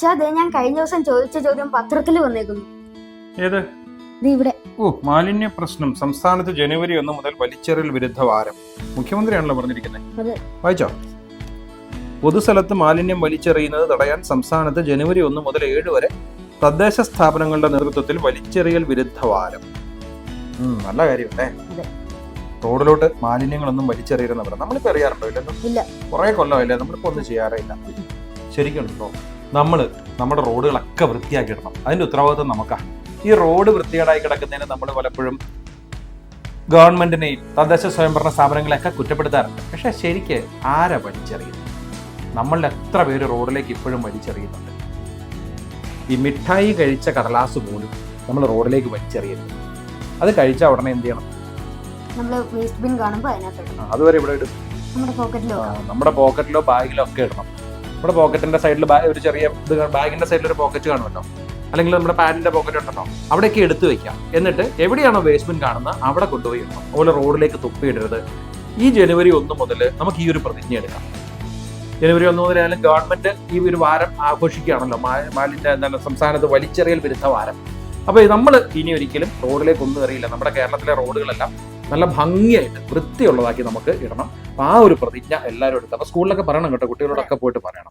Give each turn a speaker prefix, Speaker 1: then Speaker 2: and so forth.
Speaker 1: അച്ഛാ ദേ ഞാൻ കഴിഞ്ഞ ദിവസം ചോദിച്ച ചോദ്യം പത്രത്തിൽ വന്നേക്കുന്നു.
Speaker 2: ഏത്?
Speaker 1: ഇവിടെ.
Speaker 2: ഓ മാലിന്യ പ്രശ്നം. സംസ്ഥാനത്ത് ജനുവരി ഒന്ന് മുതൽ വലിച്ചെറിൽ വിരുദ്ധ വാരം. മുഖ്യമന്ത്രിയാണല്ലോ പറഞ്ഞിരിക്കുന്നത്. വായിച്ചോ? പൊതുസ്ഥലത്ത് മാലിന്യം വലിച്ചെറിയുന്നത് തടയാൻ സംസ്ഥാനത്ത് ജനുവരി ഒന്ന് മുതൽ ഏഴ് വരെ തദ്ദേശ സ്ഥാപനങ്ങളുടെ നേതൃത്വത്തിൽ വലിച്ചെറിയൽ വിരുദ്ധ വാരം. നല്ല കാര്യമല്ലേ. റോഡിലോട്ട് മാലിന്യങ്ങളൊന്നും വലിച്ചെറിയരുതെന്ന് പറയാം. നമ്മളിപ്പോ അറിയാറുണ്ടോ ഇല്ലല്ലോ
Speaker 1: ഇല്ല.
Speaker 2: കുറെ കൊല്ലമല്ലേ നമ്മളിപ്പോ ഒന്നും ചെയ്യാറില്ല ശരിക്കും നമ്മൾ നമ്മുടെ റോഡുകളൊക്കെ വൃത്തിയാക്കിയിടണം അതിന്റെ ഉത്തരവാദിത്വം നമുക്കാണ്. ഈ റോഡ് വൃത്തികേടായി കിടക്കുന്നതിന് നമ്മൾ പലപ്പോഴും ഗവൺമെന്റിനെയും തദ്ദേശ സ്വയംഭരണ സ്ഥാപനങ്ങളെയൊക്കെ കുറ്റപ്പെടുത്താറുണ്ട്. പക്ഷേ ശരിക്ക് ആരാ വലിച്ചെറിയുന്നത്? നമ്മളിൽ എത്ര പേര് റോഡിലേക്ക് ഇപ്പോഴും വലിച്ചെറിയുന്നുണ്ട്? ഈ മിഠായി കഴിച്ച കടലാസ് പോലും നമ്മൾ റോഡിലേക്ക് വലിച്ചെറിയരുത്. അത് കഴിച്ച ഉടനെ എന്ത് ചെയ്യണം?
Speaker 1: നമ്മൾ വേസ്റ്റ് ബിൻ
Speaker 2: അതുവരെ ഇവിടെ ഇടും.
Speaker 1: നമ്മുടെ പോക്കറ്റിലോ
Speaker 2: ബാഗിലോ ഒക്കെ ഇടണം. നമ്മുടെ പോക്കറ്റിന്റെ സൈഡിൽ ഒരു ചെറിയ ഇത് ബാഗിന്റെ സൈഡിൽ ഒരു പോക്കറ്റ് കാണുമല്ലോ. അല്ലെങ്കിൽ നമ്മുടെ പാന്റിന്റെ പോക്കറ്റ് ഉണ്ടല്ലോ. അവിടെയൊക്കെ എടുത്തു വെക്കാം. എന്നിട്ട് എവിടെയാണോ വേസ്റ്റ്മെന്റ് കാണുന്നത് അവിടെ കൊണ്ടുപോയി അതുപോലെ റോഡിലേക്ക് തുപ്പിയിടരുത്. ഈ ജനുവരി ഒന്ന് മുതൽ നമുക്ക് ഈ ഒരു പ്രതിജ്ഞ എടുക്കാം. ജനുവരി ഒന്ന് മുതലായാലും ഗവൺമെന്റ് ഈ ഒരു വാരം ആഘോഷിക്കുകയാണല്ലോ. മാലിന്യ എന്താണ് സംസ്ഥാനത്ത് വലിച്ചെറിയൽ വിരുദ്ധ വാരം. അപ്പൊ നമ്മൾ ഇനി ഒരിക്കലും റോഡിലേക്ക് ഒന്നും അറിയില്ല നമ്മുടെ കേരളത്തിലെ റോഡുകളെല്ലാം നല്ല ഭംഗിയായിട്ട് വൃത്തിയുള്ളതാക്കി നമുക്ക് ഇടണം. അപ്പൊ ആ ഒരു പ്രതിജ്ഞ എല്ലാവരും എടുക്കാം അപ്പൊ സ്കൂളിലൊക്കെ പറയണം കേട്ടോ കുട്ടികളോടൊക്കെ പോയിട്ട് പറയണം.